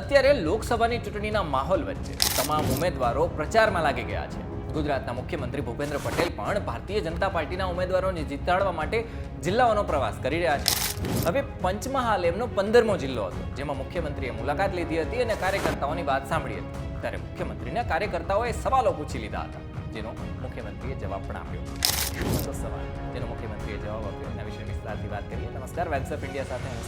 અત્યારે લોકસભાની ચૂંટણીના માહોલ વચ્ચે તમામ ઉમેદવારો પ્રચારમાં લાગી ગયા છે. ગુજરાતના મુખ્યમંત્રી ભૂપેન્દ્ર પટેલ પણ ભારતીય જનતા પાર્ટીના ઉમેદવારોને જીતાડવા માટે જિલ્લાઓનો પ્રવાસ કરી રહ્યા છે. હવે પંચમહાલ એમનો પંદરમો જિલ્લો હતો, જેમાં મુખ્યમંત્રીએ મુલાકાત લીધી હતી અને કાર્યકર્તાઓની વાત સાંભળી હતી. ત્યારે મુખ્યમંત્રીને કાર્યકર્તાઓએ સવાલો પૂછી લીધા હતા, જેનો મુખ્યમંત્રીએ જવાબ પણ આપ્યો. સવાલ, જેનો મુખ્યમંત્રીએ જવાબ આપ્યો, એના વિશે વિસ્તારથી વાત કરીએ. નમસ્કાર ઓફ ઇન્ડિયા સાથે હું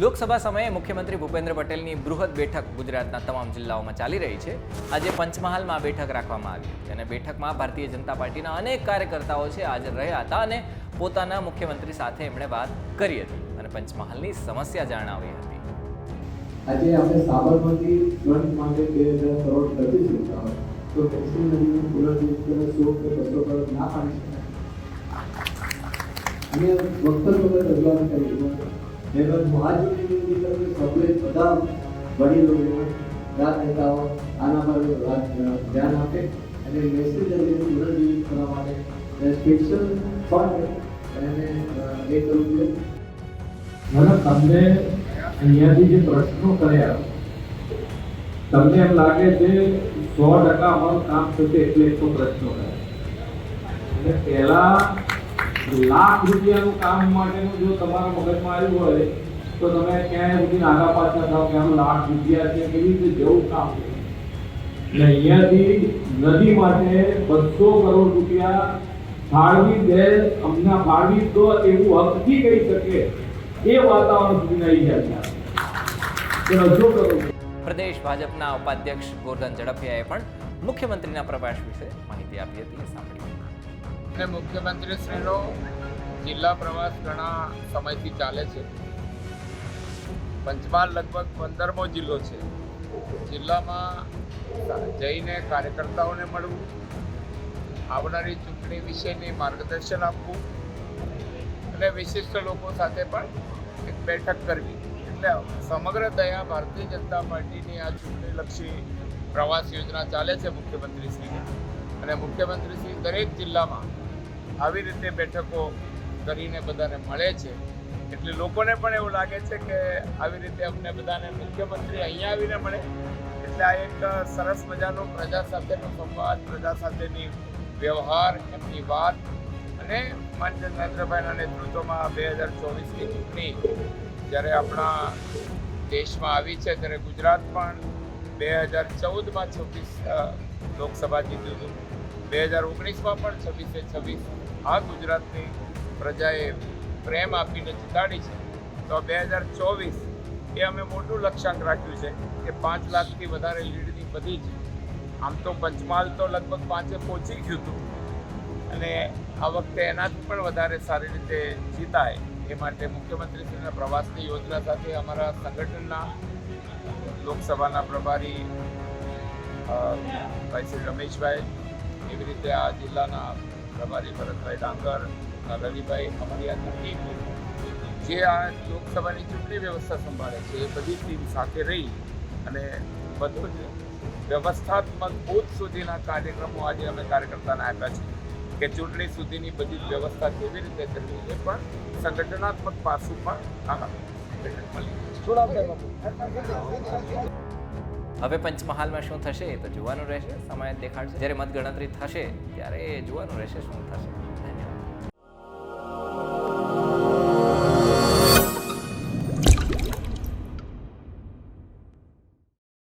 લોકસભા સમયે મુખ્યમંત્રી ભૂપેન્દ્ર પટેલની બૃહદ બેઠક ગુજરાતના તમામ જિલ્લાઓમાં ચાલી રહી છે. આજે પંચમહાલમાં બેઠક રાખવામાં આવી અને બેઠકમાં ભારતીય જનતા પાર્ટીના અનેક કાર્યકર્તાઓ છે હાજર રહ્યા હતા અને પોતાના મુખ્યમંત્રી સાથે એમણે વાત કરી હતી અને પંચમહાલની સમસ્યા જણાવી હતી. આજે આપણે સાબરમતી ફ્રન્ટ માટે બે હજાર કરોડ ખર્ચી શકતા હોય તો પેન્સિલ નદીનું પુનર્જીવિત સો કે બસો કરોડ ના પાડી શકાય. અને વખત વખત રજૂઆત કરી તમને અહીંયાથી જે પ્રશ્નો કર્યા, તમને એમ લાગે છે સો ટકા અમારું કામ થશે એટલે એકસો પ્રશ્નો કર્યા. અને પહેલા લાખ રૂપિયાનું કામ માટેનું જો તમારા મગજમાં આવ્યું હોય, તો તમે ક્યાંય સુધી આગા પાછા થાવ કે આનું લાખ રૂપિયા છે, કેવી રીતે જવું કામ? એટલે અહીંયાથી નદી માટે બસો કરોડ રૂપિયા ફાળવી દે, અમને ફાળવી દો એવું હકથી કહી શકે એ વાતાવરણ સુધી આવી કે હજુ કરો. પ્રદેશ ભાજપના ઉપાધ્યક્ષ ગોરધન ઝડફિયાએ પણ મુખ્યમંત્રીના પ્રવાસ વિશે માહિતી આપી હતી સાંભળી અને મુખ્યમંત્રીશ્રીનો જિલ્લા પ્રવાસ ઘણા સમયથી ચાલે છે. પંચમહાલ લગભગ પંદરમો જિલ્લો છે. જિલ્લામાં જઈને કાર્યકર્તાઓને મળવું, આવનારી ચૂંટણી વિશેની માર્ગદર્શન આપવું અને વિશિષ્ટ લોકો સાથે પણ એક બેઠક કરવી. એટલે સમગ્ર દયા ભારતીય જનતા પાર્ટીની આ ચૂંટણીલક્ષી પ્રવાસ યોજના ચાલે છે મુખ્યમંત્રીશ્રીની. અને મુખ્યમંત્રીશ્રી દરેક જિલ્લામાં આવી રીતે બેઠકો કરીને બધાને મળે છે. એટલે લોકોને પણ એવું લાગે છે કે આવી રીતે અમને બધાને મુખ્યમંત્રી અહીંયા આવીને મળે. એટલે આ એક સરસ મજાનો પ્રજા સાથેનો સંવાદ, પ્રજા સાથેની વ્યવહાર, એમની વાત અને માન્ય નરેન્દ્રભાઈના નેતૃત્વમાં બે હજાર ચોવીસની ચૂંટણી જ્યારે આપણા દેશમાં આવી છે ત્યારે ગુજરાત પણ બે હજાર ચૌદમાં છવ્વીસ લોકસભા જીત્યું હતું. બે હજાર ઓગણીસમાં પણ છવ્વીસે છવ્વીસ આ ગુજરાતની પ્રજાએ પ્રેમ આપીને જીતાડી છે. તો બે હજાર ચોવીસ એ અમે મોટું લક્ષ્યાંક રાખ્યું છે કે પાંચ લાખથી વધારે લીડની બધી જ આમ તો પંચમહાલ તો લગભગ પાંચે પહોંચી ગયું હતું. અને આ વખતે એનાથી પણ વધારે સારી રીતે જીતાય એ માટે મુખ્યમંત્રીશ્રીના પ્રવાસની યોજના સાથે અમારા સંગઠનના લોકસભાના પ્રભારી ભાઈ શ્રી રમેશભાઈ એવી રીતે આ જિલ્લાના પ્રભારી ભરતભાઈ ડાંગર રવિભાઈ અમારી આ ટીમ જે આ લોકસભાની ચૂંટણી વ્યવસ્થા સંભાળે છે, એ બધી ટીમ સાથે રહી અને બધું જ વ્યવસ્થાત્મક બૂથ સુધીના કાર્યક્રમો આજે અમે કાર્યકર્તાને આપ્યા છે કે ચૂંટણી સુધીની બધી વ્યવસ્થા કેવી રીતે કરવી એ પણ સંગઠનાત્મક પાસું પણ આ લીધું હવે પંચમહાલમાં શું થશે એ તો જોવાનું રહેશે, સમય દેખાડશે. જ્યારે મતગણતરી થશે, ત્યારે એ જોવાનું રહેશે શું થશે.